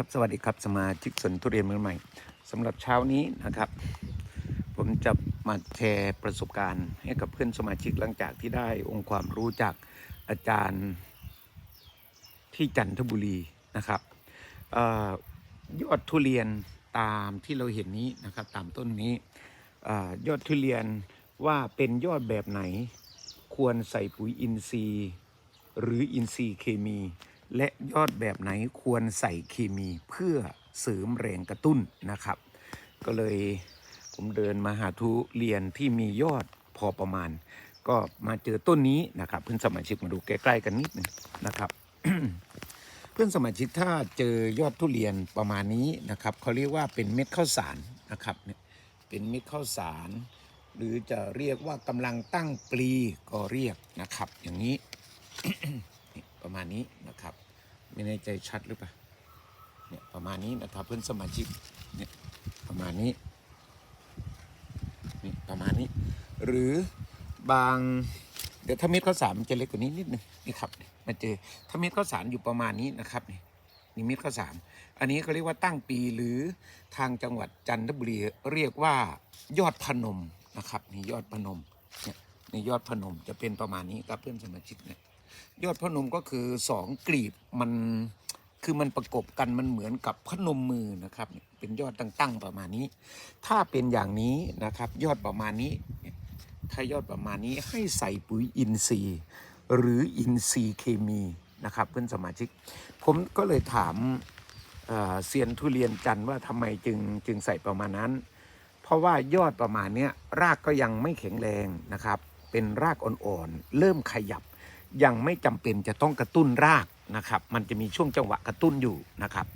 ครับสวัสดีครับสมาชิกสวนทุเรียนมือใหม่สำหรับเช้านี้นะครับ ผมจะมาแชร์ประสบการณ์ ให้กับเพื่อนสมาชิกหลังจากที่ได้องค์ความรู้จากอาจารย์ที่จันทบุรีนะครับออยอดทุเรียนตามที่เราเห็นนี้นะครับ ตามต้นนี้อยอดทุเรียนว่าเป็นยอดแบบไหน ควรใส่ปุ๋ยอินทรีย์ หรืออินทรีย์เคมี และยอดแบบไหนควรใส่เคมีเพื่อเสริมแรงกระตุ้นนะครับ ก็เลยผมเดินมาหาทุเรียนที่มียอดพอประมาณ ก็มาเจอต้นนี้นะครับ เพื่อนสมาชิกมาดูใกล้ๆกันนิดหนึงนะครับเพื่อนสมาชิกถ้าเจอยอดทุเรียนประมาณนี้นะครับเขาเรียกว่าเป็นเม็ดข้าวสารนะครับเนี่ยเป็นเม็ดข้าวสาร หรือจะเรียกว่ากำลังตั้งปลีก็เรียกนะครับ อย่างนี้ ประมาณนี้นะครับ ไม่แน่ใจชัดหรือเปล่าเนี่ยประมาณนี้นะครับเพื่อนสมาชิกเนี่ยประมาณนี้นี่ประมาณนี้ หรือบางเดี๋ยวถ้าเม็ดข้าวสารมันจะเล็กกว่านี้นิดนึงนี่ครับมาเจอถ้าเม็ดข้าวสารอยู่ประมาณนี้นะครับนี่นี่เม็ดข้าวสารอันนี้เขาเรียกว่าตั้งปีหรือทางจังหวัดจันทบุรีเรียกว่ายอดพนมนะครับนี่ยอดพนมเนี่ยนี่ยอดพนมจะเป็นประมาณนี้ครับเพื่อนสมาชิกเนี่ย ยอดพนมก็คือสองกลีบมันคือมันประกบกันมันเหมือนกับพนมมือนะครับ เป็นยอดตั้งๆประมาณนี้ ถ้าเป็นอย่างนี้นะครับ ยอดประมาณนี้ ถ้ายอดประมาณนี้ให้ใส่ปุ๋ยอินทรีย์ หรืออินทรีย์เคมีนะครับ เพื่อนสมาชิก ผมก็เลยถามเเซียนทุเรียนจันว่าทำไมจึงจึงใส่ประมาณนั้น เพราะว่ายอดประมาณนี้รากก็ยังไม่แข็งแรงนะครับ เป็นรากอ่อนๆเริ่มขยับ ยังไม่จำเป็นจะต้องกระตุ้นรากนะครับ มันจะมีช่วงจังหวะกระตุ้นอยู่นะครับ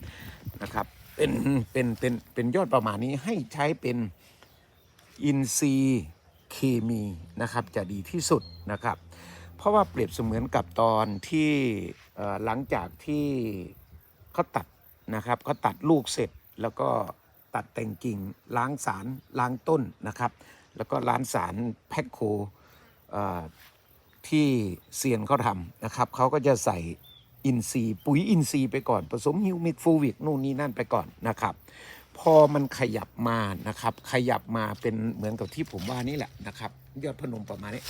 นะครับ เป็นเป็นเป็นเป็นยอดประมาณนี้ให้ใช้เป็นอินทรีเคมีนะครับจะดีที่สุดนะครับ เพราะว่าเปรียบเสมือนกับตอนที่หลังจากที่เขาตัดนะครับเขาตัดลูกเสร็จแล้วก็ตัดแต่งกิ่งล้างสารล้างต้นนะครับ แล้วก็ล้างสารแพคโค ที่เซียนเขาทำนะครับเขาก็จะใส่อินทรีย์ปุ๋ยอินทรีย์ไปก่อนผสมฮิวมิกฟูวิกนู่นนี่นั่นไปก่อนนะครับ พอมันขยับมานะครับ ขยับมาเป็นเหมือนกับที่ผมว่านี่แหละนะครับยอดพนมประมาณนี้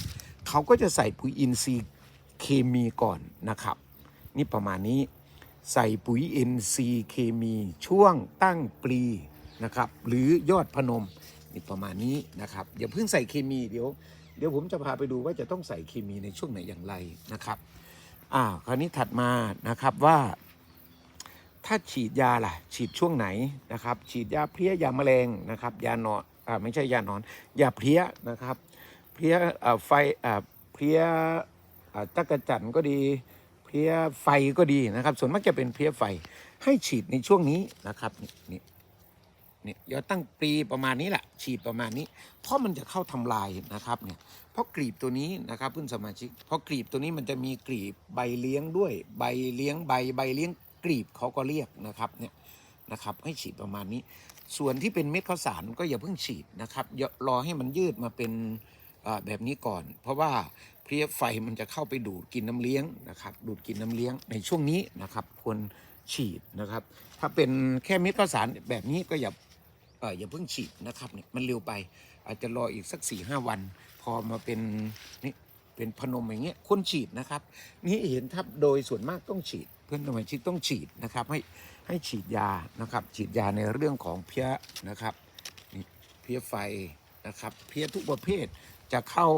เขาก็จะใส่ปุ๋ยอินทรีย์เคมีก่อนนะครับ นี่ประมาณนี้ใส่ปุ๋ยอินทรีย์เคมีช่วงตั้งปลีนะครับ หรือยอดพนมนี่ประมาณนี้นะครับอย่าเพิ่งใส่เคมีเดี๋ยว ดี๋ยวผมจะพาไปดูว่าจะต้องใส่เคมีในช่วงไหนอย่างไรนะครับอ่าคราวนี้ถัดมานะครับว่า ถ้าฉีดยาล่ะ ฉีดช่วงไหนนะครับ ฉีดยาเพลี้ยยาแมลงนะครับยานอนอ่าไม่ใช่ยานอนยาเพลี้ยนะครับ เพลี้ยอ่าไฟอ่าเพลี้ยอ่าจักระจันก็ดี เพลี้ยไฟก็ดีนะครับ ส่วนมากจะเป็นเพลี้ยไฟให้ฉีดในช่วงนี้นะครับนี่ นี่นี่ยอตั้งปีประมาณนี้แหละฉีดประมาณนี้ เพราะมันจะเข้าทำลายนะครับเนี่ยเพราะกลีบตัวนี้นะครับเพื่อนสมาชิกเพราะกลีบตัวนี้มันจะมีกลีบใบเลี้ยงด้วย ใบเลี้ยงใบใบเลี้ยงกลีบเขาก็เรียกนะครับเนี่ยนะครับให้ฉีดประมาณนี้ ส่วนที่เป็นเม็ดข้าวสารก็อย่าเพิ่งฉีดนะครับอย่ารอให้มันยืดมาเป็นแบบนี้ก่อน เพราะว่าเพลี้ยไฟมันจะเข้าไปดูดกินน้ำเลี้ยงนะครับดูดกินน้ำเลี้ยงในช่วงนี้นะครับควรฉีดนะครับ ถ้าเป็นแค่เม็ดข้าวสารแบบนี้ก็อย่า อออย่าเพิ่งฉีดนะครับเนี่ยมันเร็วไป อาจจะรออีกสักสี่ห้าวัน พอมาเป็นนี่เป็นพนมอย่างเงี้ยควรฉีดนะครับ นี่เห็นทับโดยส่วนมากต้องฉีด เพื่อนสมาชิกต้องฉีดนะครับ ให้ให้ฉีดยานะครับ ฉีดยาในเรื่องของเพี้ยนะครับนี่เพี้ยไฟนะครับ เพี้ยทุกประเภทจะเข้า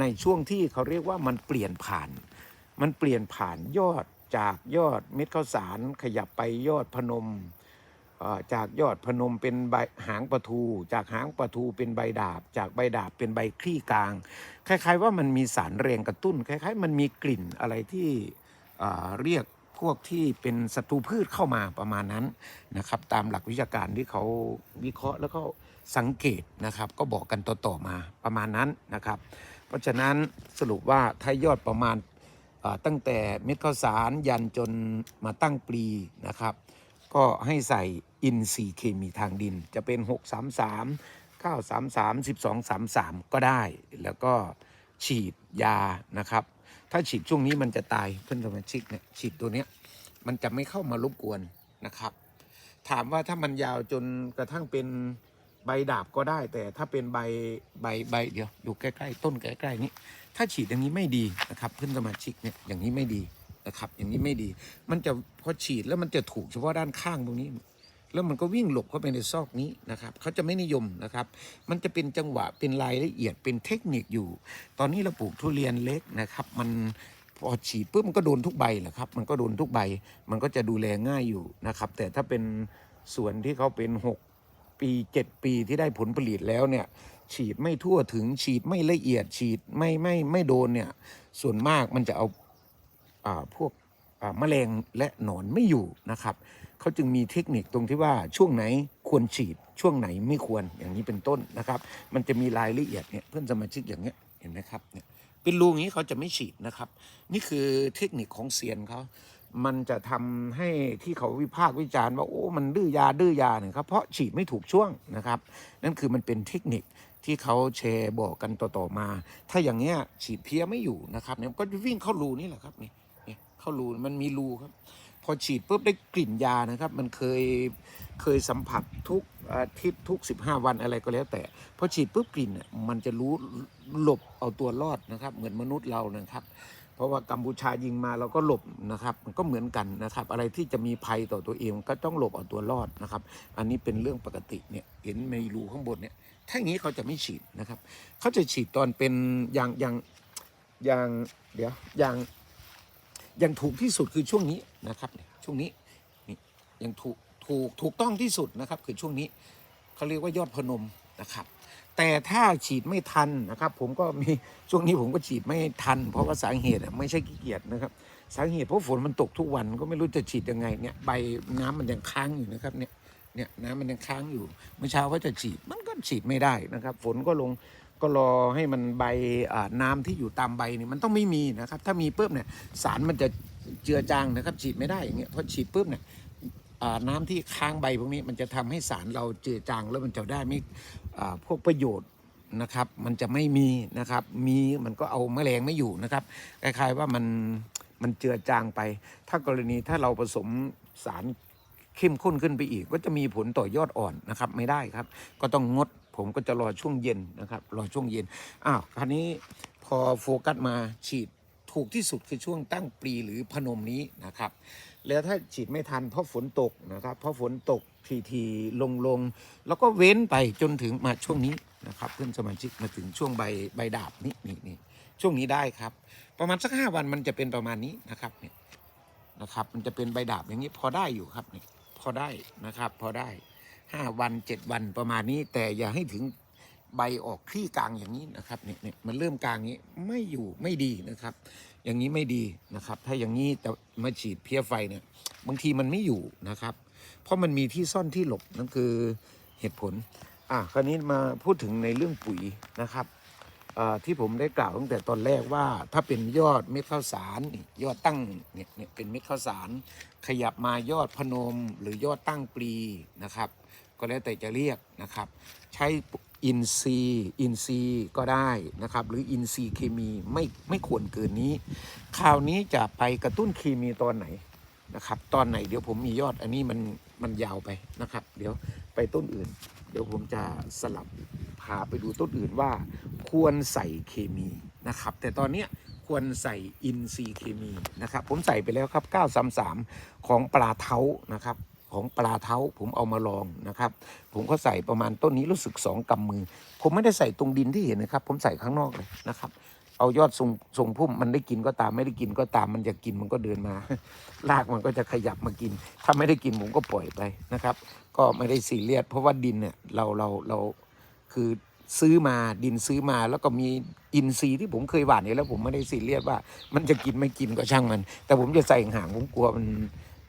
ในช่วงที่เขาเรียกว่ามันเปลี่ยนผ่าน มันเปลี่ยนผ่านยอดจากยอดเม็ดข้าวสารขยับไปยอดพนม จากยอดพนมเป็นใบหางปลาทู จากหางปลาทูเป็นใบดาบ จากใบดาบเป็นใบคลี่กลาง คล้ายๆ ว่ามันมีสารแรงกระตุ้น คล้าย ๆ มันมีกลิ่นอะไรที่เรียกพวกที่เป็นศัตรูพืชเข้ามาประมาณนั้นนะครับ ตามหลักวิชาการที่เขาวิเคราะห์แล้วก็สังเกตนะครับ ก็บอกกันต่อๆมาประมาณนั้นนะครับ เพราะฉะนั้นสรุปว่าถ้ายอดประมาณตั้งแต่เม็ดข้าวสารยันจนมาตั้งปลีนะครับ ก็ให้ใส่อินทรีย์เคมีทางดิน จะเป็น 633 933 1233 ก็ได้ แล้วก็ฉีดยานะครับ ถ้าฉีดช่วงนี้มันจะตายเพื่อนสมาชิกเนี่ยฉีดตัวเนี้ยมันจะไม่เข้ามารบกวนนะครับ ถามว่าถ้ามันยาวจนกระทั่งเป็นใบดาบก็ได้ แต่ถ้าเป็นใบใบใบเดียวดูใกล้ ๆ ต้นใกล้ๆนี้ถ้าฉีดอย่างนี้ไม่ดีนะครับเพื่อนสมาชิกเนี่ยอย่างนี้ไม่ดี นะครับ อย่างนี้ไม่ดี มันจะพอฉีดแล้วมันจะถูกเฉพาะด้านข้างตรงนี้ แล้วมันก็วิ่งหลบเข้าไปในซอกนี้นะครับเขาจะไม่นิยมนะครับ มันจะเป็นจังหวะเป็นรายละเอียดเป็นเทคนิคอยู่ ตอนนี้เราปลูกทุเรียนเล็กนะครับ มันพอฉีดปุ๊บมันก็โดนทุกใบแหละครับ มันก็โดนทุกใบ มันก็จะดูแลง่ายอยู่นะครับ แต่ถ้าเป็นส่วนที่เขาเป็น 6 ปี 7 ปีที่ได้ผลผลิตแล้วเนี่ยฉีดไม่ทั่วถึงฉีดไม่ละเอียดฉีดไม่ไม่ไม่โดนเนี่ยส่วนมากมันจะเอาอ่า พวกอาแมลงและหนอนไม่อยู่นะครับเขาจึงมีเทคนิคตรงที่ว่าช่วงไหนควรฉีดช่วงไหนไม่ควรอย่างนี้เป็นต้นนะครับ มันจะมีรายละเอียดเนี่ยเพื่อนสมาชิกอย่างเงี้ยเห็นไหมครับเนี่ยเป็นรูงี้เขาจะไม่ฉีดนะครับ นี่คือเทคนิคของเซียนเขามันจะทำให้ที่เขาวิพากษ์วิจารณ์ว่าโอ้มันดื้อยาดื้อยาเนี่ยครับเพราะฉีดไม่ถูกช่วงนะครับ นั่นคือมันเป็นเทคนิคที่เขาแชร์บอกกันต่อๆมา ถ้าอย่างเงี้ยฉีดเพี้ยไม่อยู่นะครับเนี่ยก็จะวิ่งเข้ารูนี่แหละครับนี่ เข้ารูมันมีรูครับ พอฉีดปุ๊บได้กลิ่นยานะครับ มันเคยเคยสัมผัสทุกอาทิตย์ทุก 15 วันอะไรก็แล้วแต่พอฉีดปุ๊บกลิ่นมันจะรู้หลบเอาตัวรอดนะครับ เหมือนมนุษย์เรานะครับ เพราะว่ากัมพูชายิงมาเราก็หลบนะครับ มันก็เหมือนกันนะครับ อะไรที่จะมีภัยต่อตัวเองก็ต้องหลบเอาตัวรอดนะครับ อันนี้เป็นเรื่องปกติเนี่ยเห็นไม่รูข้างบนเนี่ยถ้าอย่างนี้เขาจะไม่ฉีดนะครับ เขาจะฉีดตอนเป็นอย่างอย่างอย่างเดี๋ยวอย่าง ย่างถูกที่สุดคือช่วงนี้นะครับช่วงนี้นี่ยังถูกถูกถูกต้องที่สุดนะครับ คือช่วงนี้เขาเรียกว่ายอดพนมนะครับ แต่ถ้าฉีดไม่ทันนะครับ ผมก็มีช่วงนี้ผมก็ฉีดไม่ทัน เพราะว่าสาเหตุไม่ใช่ขี้เกียจนะครับ สาเหตุเพราะฝนมันตกทุกวันก็ไม่รู้จะฉีดยังไงเนี่ยใบน้ำมันยังค้างอยู่นะครับเนี่ยเนี่ยน้ำมันยังค้างอยู่เมื่อเช้าก็จะฉีดมันก็ฉีดไม่ได้นะครับ ฝนก็ลง ก็รอให้มันใบน้ำที่อยู่ตามใบนี่มันต้องไม่มีนะครับ ถ้ามีปุ๊บเนี่ยสารมันจะเจือจางนะครับ ฉีดไม่ได้อย่างเงี้ยพอฉีดปุ๊บเนี่ยน้ำที่ค้างใบพวกนี้มันจะทำให้สารเราเจือจางแล้วมันจะได้ไม่พวกประโยชน์นะครับ มันจะไม่มีนะครับ มีมันก็เอาแมลงไม่อยู่นะครับคล้ายๆว่ามันมันเจือจางไป ถ้ากรณีถ้าเราผสมสารเข้มข้นขึ้นไปอีก ก็จะมีผลต่อยอดอ่อนนะครับ ไม่ได้ครับ ก็ต้องงด ผมก็จะรอช่วงเย็นนะครับ รอช่วงเย็น อ้าว คราวนี้พอโฟกัสมาฉีดถูกที่สุดคือช่วงตั้งปลีหรือพนมนี้นะครับ แล้วถ้าฉีดไม่ทันเพราะฝนตกนะครับ เพราะฝนตกทีทีลงลงๆแล้วก็เว้นไปจนถึงมาช่วงนี้นะครับ เพื่อนสมาชิกมาถึงช่วงใบใบดาบนี่นี่นี่ช่วงนี้ได้ครับ ประมาณสักห้าวันมันจะเป็นประมาณนี้นะครับเนี่ยนะครับ มันจะเป็นใบดาบอย่างนี้พอได้อยู่ครับเนี่ยพอได้นะครับ พอได้ ห้าวันเจ็ดวันประมาณนี้ แต่อย่าให้ถึงใบออกคลี่กลางอย่างนี้นะครับเนี่ยเนี่ยมันเริ่มกลางนี้ไม่อยู่ไม่ดีนะครับ อย่างนี้ไม่ดีนะครับ ถ้าอย่างนี้แต่มาฉีดเพี้ยไฟเนี่ยบางทีมันไม่อยู่นะครับ เพราะมันมีที่ซ่อนที่หลบนั่นคือเหตุผลอะคราวนี้มาพูดถึงในเรื่องปุ๋ยนะครับที่ผมได้กล่าวตั้งแต่ตอนแรกว่าถ้าเป็นยอดเม็ดข้าวสารยอดตั้งเนี่ยเนี่ยเป็นเม็ดข้าวสาร ขยับมายอดพนมหรือยอดตั้งปลีนะครับ ก็แล้วแต่จะเรียกนะครับ ใช้อินซีอินซีก็ได้นะครับ หรืออินซีเคมีไม่ไม่ควรเกินนี้ คราวนี้จะไปกระตุ้นเคมีตอนไหนนะครับ ตอนไหนเดี๋ยวผมมียอดอันนี้มันมันยาวไปนะครับ เดี๋ยวไปต้นอื่น เดี๋ยวผมจะสลับพาไปดูต้นอื่นว่า ควรใส่เคมีนะครับ แต่ตอนเนี้ยควรใส่อินซีเคมีนะครับ ผมใส่ไปแล้วครับ 933 ของปลาเท้านะครับ ของปลาเท้าผมเอามาลองนะครับ ผมก็ใส่ประมาณต้นนี้รู้สึกสองกำมือ ผมไม่ได้ใส่ตรงดินที่เห็นนะครับ ผมใส่ข้างนอกเลยนะครับ เอายอดทรงทรงพุ่มมันได้กินก็ตาม ไม่ได้กินก็ตามมันอยากกินมันก็เดินมารากมันก็จะขยับมากิน ถ้าไม่ได้กินผมก็ปล่อยไปนะครับ ก็ไม่ได้ซีเรียสเพราะว่าดินเนี่ยเราเราเราคือซื้อมาดินซื้อมาแล้วก็มีอินทรีย์ที่ผมเคยหว่านเนี่ยแล้วผมไม่ได้ซีเรียสว่า มันจะกินไม่กินก็ช่างมัน แต่ผมจะใส่ห่างผมกลัวมัน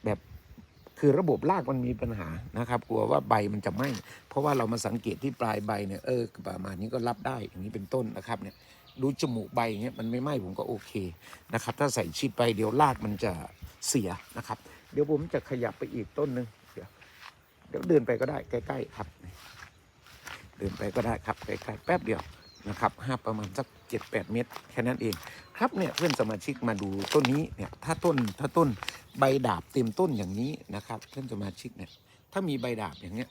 แบบ คือระบบรากมันมีปัญหานะครับกลัวว่าใบมันจะไหม้เพราะว่าเรามาสังเกตที่ปลายใบเนี่ยเออประมาณนี้ก็รับได้อย่างนี้เป็นต้นนะครับเนี่ยดูจมูกใบเงี้ยมันไม่ไหม้ผมก็โอเคนะครับถ้าใส่ชิดไปเดี๋ยวรากมันจะเสียนะครับ เดี๋ยวผมจะขยับไปอีกต้นหนึ่งเดี๋ยวเดี๋ยวเดินไปก็ได้ใกล้ ๆ ครับ เดินไปก็ได้ครับใกล้ๆแป๊บเดียว นะครับห้าประมาณสักเจ็ดแปดเม็ดแค่นั้นเอง ครับเนี่ยเพื่อนสมาชิกมาดูต้นนี้เนี่ยถ้าต้นถ้าต้นใบดาบเต็มต้นอย่างนี้นะครับ เพื่อนสมาชิกเนี่ยถ้ามีใบดาบอย่างเงี้ย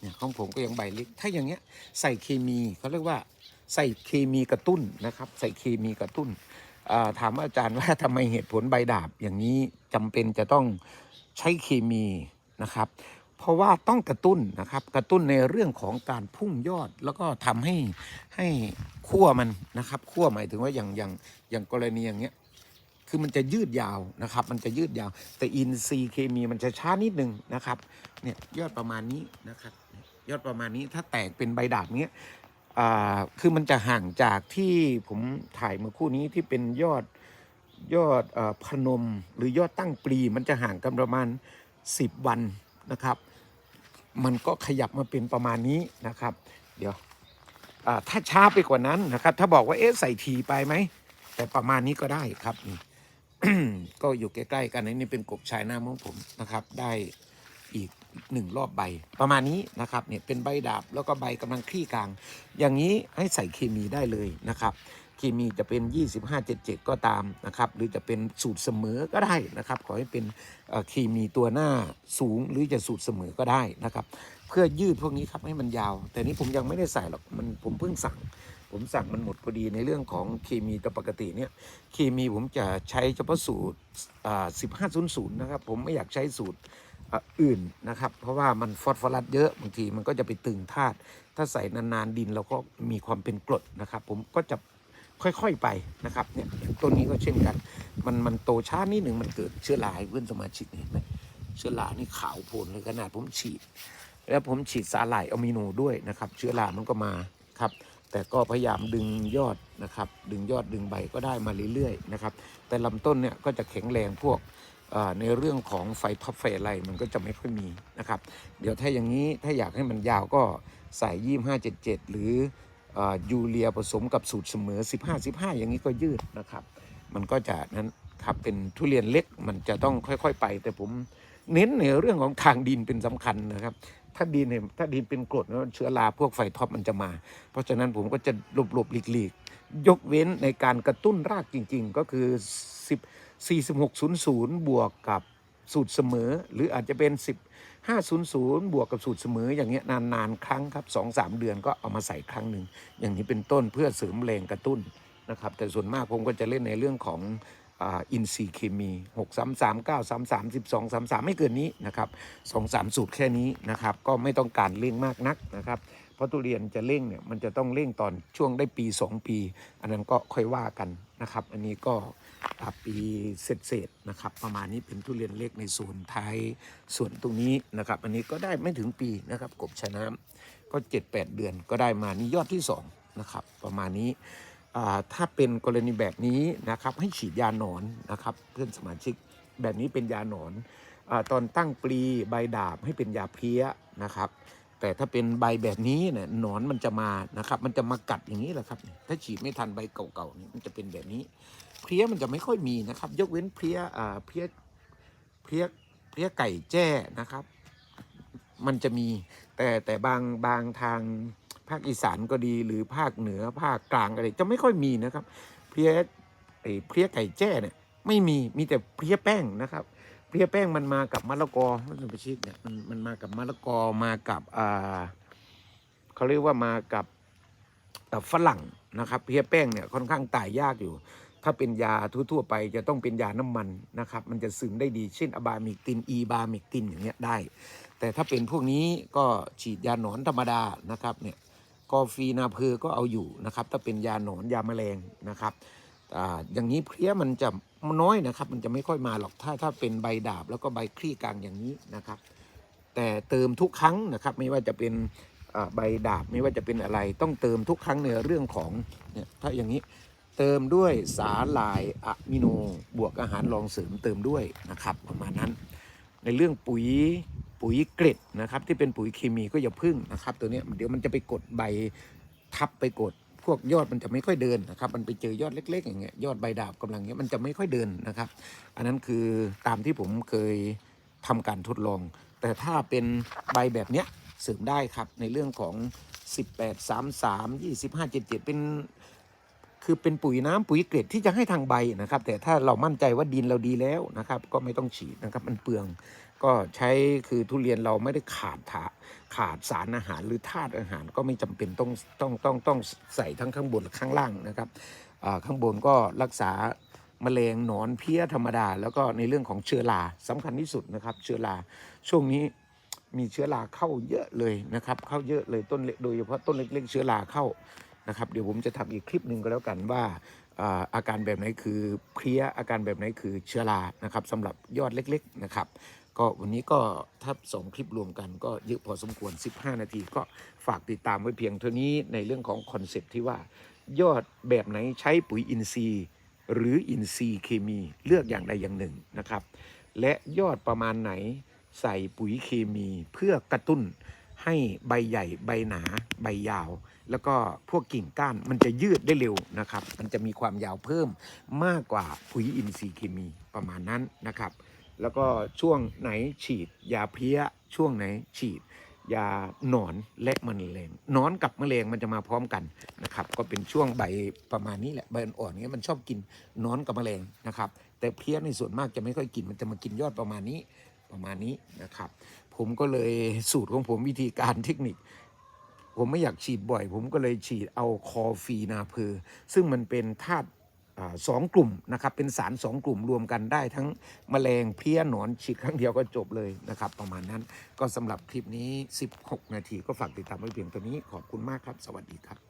เนี่ยของผมก็ยังใบเล็กถ้าอย่างเงี้ยใส่เคมีเขาเรียกว่าใส่เคมีกระตุ้นนะครับ ใส่เคมีกระตุ้นอ่าถามอาจารย์ว่าทำไมเหตุผลใบดาบอย่างนี้จำเป็นจะต้องใช้เคมีนะครับ เพราะว่าต้องกระตุ้นนะครับ กระตุ้นในเรื่องของการพุ่งยอด แล้วก็ทำให้ให้ขั้วมันนะครับขั้วหมายถึงว่าอย่างอย่างอย่างกรณีอย่างเงี้ยคือมันจะยืดยาวนะครับ มันจะยืดยาว แต่อินซีเคมีมันจะช้านิดนึงนะครับเนี่ยยอดประมาณนี้นะครับ ยอดประมาณนี้ถ้าแตกเป็นใบดาบเนี้ยอ่าคือมันจะห่างจากที่ผมถ่ายเมื่อคู่นี้ที่เป็นยอดยอดออพนมหรือยอดตั้งปลีมันจะห่างกันประมาณ 10 วันนะครับ มันก็ขยับมาเป็นประมาณนี้นะครับ เดี๋ยวถ้าช้าไปกว่านั้นนะครับ ถ้าบอกว่าเอ๊ะใส่ทีไปไหม แต่ประมาณนี้ก็ได้ครับนี่ก็อยู่ใกล้ๆกันนี่เป็นกบชายน้ำของผมนะครับ ได้อีกหนึ่งรอบใบ ประมาณนี้นะครับเนี่ยเป็นใบดาบแล้วก็ใบกำลังคลี่กลาง อย่างนี้ให้ใส่เคมีได้เลยนะครับ เคมีจะเป็น 2577 ก็ตามนะครับ หรือจะเป็นสูตรเสมอก็ได้นะครับ ขอให้เป็นเคมีตัวหน้าสูงหรือจะสูตรเสมอก็ได้นะครับ เพื่อยืดพวกนี้ครับให้มันยาว แต่นี้ผมยังไม่ได้ใส่หรอกมันผมเพิ่งสั่ง ผมสั่งมันหมดพอดีในเรื่องของเคมีแต่ปกติเนี่ยเคมีผมจะใช้เฉพาะสูตรอ่า1500นะครับผมไม่อยากใช้สูตรอื่นนะครับ เพราะว่ามันฟอสฟอรัสเยอะบางทีมันก็จะไปตึงธาตุถ้าใส่นานๆดินเราก็มีความเป็นกรดนะครับ ผมก็จะ ค่อยๆไปนะครับเนี่ยต้นนี้ก็เช่นกัน มันมันโตช้านิดหนึ่งมันเกิดเชื้อราให้เพื่อนสมาชิกเห็นไหมเชื้อรานี่ขาวโพลนเลยขนาดผมฉีด แล้วผมฉีดสาหร่ายอะมิโนด้วยนะครับ เชื้อรามันก็มาครับแต่ก็พยายามดึงยอดนะครับ ดึงยอดดึงใบก็ได้มาเรื่อยๆนะครับ แต่ลำต้นเนี่ยก็จะแข็งแรงพวกในเรื่องของไฟท็อปไฟอะไรมันก็จะไม่ค่อยมีนะครับ เดี๋ยวถ้าอย่างนี้ถ้าอยากให้มันยาวก็ใส่ยี่ห้าเจ็ดเจ็ดหรือ ยูเรียผสมกับสูตรเสมอ 15 15 อย่างนี้ก็ยืดนะครับ มันก็จะนั้นครับเป็นทุเรียนเล็กมันจะต้องค่อย ๆ ไป แต่ผมเน้นในเรื่องของทางดินเป็นสำคัญนะครับ ถ้าดินเนี่ยถ้าดินเป็นกรดแล้วเชื้อราพวกไฟท็อปมันจะมา เพราะฉะนั้นผมก็จะหลบหลบๆหลีกยกเว้นในการกระตุ้นรากจริง ๆ ก็คือ 10 4600 บวกกับสูตรเสมอ หรืออาจจะเป็น 10 500 บวกกับสูตรเสมออย่างเงี้ยนานๆครั้งครับ2-3 เดือนก็เอามาใส่ครั้งหนึ่งอย่างนี้เป็นต้นเพื่อเสริมแรงกระตุ้นนะครับแต่ส่วนมากผมก็จะเล่นในเรื่องของอินซีย์เคมี 6 3 3 9 3 3 12 3 3 ไม่เกินนี้นะครับ2 3 สูตรแค่นี้นะครับ ก็ไม่ต้องการเร่งมากนักนะครับ เพราะทุเรียนจะเร่งเนี่ยมันจะต้องเร่งตอนช่วงได้ปี 2 ปี อันนั้นก็ค่อยว่ากันนะครับ อันนี้ก็ ปีเศษๆนะครับ ประมาณนี้เป็นทุเรียนเล็กในส่วนท้ายส่วนตรงนี้นะครับ อันนี้ก็ได้ไม่ถึงปีนะครับกบชะน้ำก็ 7-8 เดือนก็ได้มานี่ยอดที่2นะครับประมาณนี้ถ้าเป็นกรณีแบบนี้นะครับให้ฉีดยาหนอนนะครับ เพื่อนสมาชิกแบบนี้เป็นยาหนอนอตอนตั้งปลีใบดาบให้เป็นยาเพี้ยนะครับ แต่ถ้าเป็นใบแบบนี้เนี่ยหนอนมันจะมานะครับ มันจะมากัดอย่างนี้แหละครับ ถ้าฉีดไม่ทันใบเก่าๆนี่มันจะเป็นแบบนี้ เพลี้ยมันจะไม่ค่อยมีนะครับ ยกเว้นเพลี้ยอ่าเพลี้ยเพลี้ยเพลี้ยไก่แจ้นะครับ มันจะมีแต่แต่บางบางทางภาคอีสานก็ดีหรือภาคเหนือภาคกลางอะไรจะไม่ค่อยมีนะครับ เพลี้ยไอ้เพลี้ยไก่แจ้เนี่ยไม่มีมีแต่เพลี้ยแป้งนะครับ เพลี้ยแป้งมันมากับมะละกอมันเป็นชิกเนี่ยมันมันมากับมะละกอมากับอ่าเขาเรียกว่ามากับฝรั่งนะครับ เพลี้ยแป้งเนี่ยค่อนข้างตายยากอยู่ ถ้าเป็นยาทั่วๆไปจะต้องเป็นยาน้ำมันนะครับมันจะซึมได้ดีเช่นอะบามิกตินอีบามิกตินอย่างเงี้ยได้ แต่ถ้าเป็นพวกนี้ก็ฉีดยาหนอนธรรมดานะครับเนี่ยกอฟีนาเพอก็เอาอยู่นะครับ ถ้าเป็นยาหนอนยาแมลงนะครับอ่าอย่างนี้เพลี้ยมันจะน้อยนะครับ มันจะไม่ค่อยมาหรอกถ้าถ้าเป็นใบดาบแล้วก็ใบคลี่กลางอย่างนี้นะครับ แต่เติมทุกครั้งนะครับ ไม่ว่าจะเป็นใบดาบไม่ว่าจะเป็นอะไร ต้องเติมทุกครั้งในเรื่องของเนี่ยถ้าอย่างนี้ เติมด้วยสาหร่ายอะมิโนบวกอาหารรองเสริมเติมด้วยนะครับประมาณนั้น ในเรื่องปุ๋ยปุ๋ยเกล็ดนะครับที่เป็นปุ๋ยเคมีก็อย่าพึ่งนะครับ ตัวนี้เดี๋ยวมันจะไปกดใบทับไปกด พวกยอดมันจะไม่ค่อยเดินนะครับ มันไปเจอยอดเล็ก ๆ อย่างเงี้ยยอดใบดาบกำลังเงี้ยมันจะไม่ค่อยเดินนะครับ อันนั้นคือตามที่ผมเคยทำการทดลอง แต่ถ้าเป็นใบแบบเนี้ยเสริมได้ครับในเรื่องของ 18 33 25 77 เป็น คือเป็นปุ๋ยน้ำปุ๋ยเกล็ดที่จะให้ทางใบนะครับ แต่ถ้าเรามั่นใจว่าดินเราดีแล้วนะครับ ก็ไม่ต้องฉีดนะครับ มันเปลือง ก็ใช้คือทุเรียนเราไม่ได้ขาดถาขาดสารอาหารหรือธาตุอาหารก็ไม่จำเป็นต้องต้องต้องต้องใส่ทั้งข้างบนและข้างล่างนะครับข้างบนก็รักษาแมลงหนอนเพี้ยธรรมดา แล้วก็ในเรื่องของเชื้อราสำคัญที่สุดนะครับ เชื้อราช่วงนี้มีเชื้อราเข้าเยอะเลยนะครับ เข้าเยอะเลยต้นเล็กโดยเฉพาะต้นเล็กๆเชื้อราเข้า นะครับ เดี๋ยวผมจะทำอีกคลิปหนึ่งก็แล้วกันว่าอาการแบบไหนคือเพลี้ยอาการแบบไหนคือเชื้อรานะครับสำหรับยอดเล็กๆนะครับ ก็วันนี้ก็ถ้าสองคลิปรวมกันก็เยอะพอสมควร 15 นาที ก็ฝากติดตามไว้เพียงเท่านี้ในเรื่องของคอนเซปต์ที่ว่ายอดแบบไหนใช้ปุ๋ยอินทรีย์ หรืออินทรีย์เคมีเลือกอย่างใดอย่างหนึ่งนะครับ และยอดประมาณไหนใส่ปุ๋ยเคมีเพื่อกระตุ้นให้ใบใหญ่ใบหนาใบยาว แล้วก็พวกกิ่งก้านมันจะยืดได้เร็วนะครับ มันจะมีความยาวเพิ่มมากกว่าปุ๋ยอินทรีย์เคมีประมาณนั้นนะครับ แล้วก็ช่วงไหนฉีด ยาเพี้ยช่วงไหนฉีด ยาหนอนและแมลงหนอนกับแมลงมันจะมาพร้อมกันนะครับ ก็เป็นช่วงใบประมาณนี้แหละใบอ่อนๆเนี้ยมันชอบกินหนอนกับแมลงนะครับ แต่เพี้ยในส่วนมากจะไม่ค่อยกินมันจะมากินยอดประมาณนี้ประมาณนี้นะครับ ผมก็เลยสูตรของผมวิธีการเทคนิค ผมไม่อยากฉีดบ่อย ผมก็เลยฉีดเอาคอฟีนาเพอซึ่งมันเป็นธาตุสองกลุ่มนะครับเป็นสารสองกลุ่มรวมกันได้ทั้งมแมลงเพี้ยหนอนฉีดครั้งเดียวก็จบเลยนะครับประมาณนั้นก็สำหรับคลิปนี้ 16 นาทีก็ฝากติดตามไว้เพียงตัวนี้ขอบคุณมากครับ สวัสดีครับ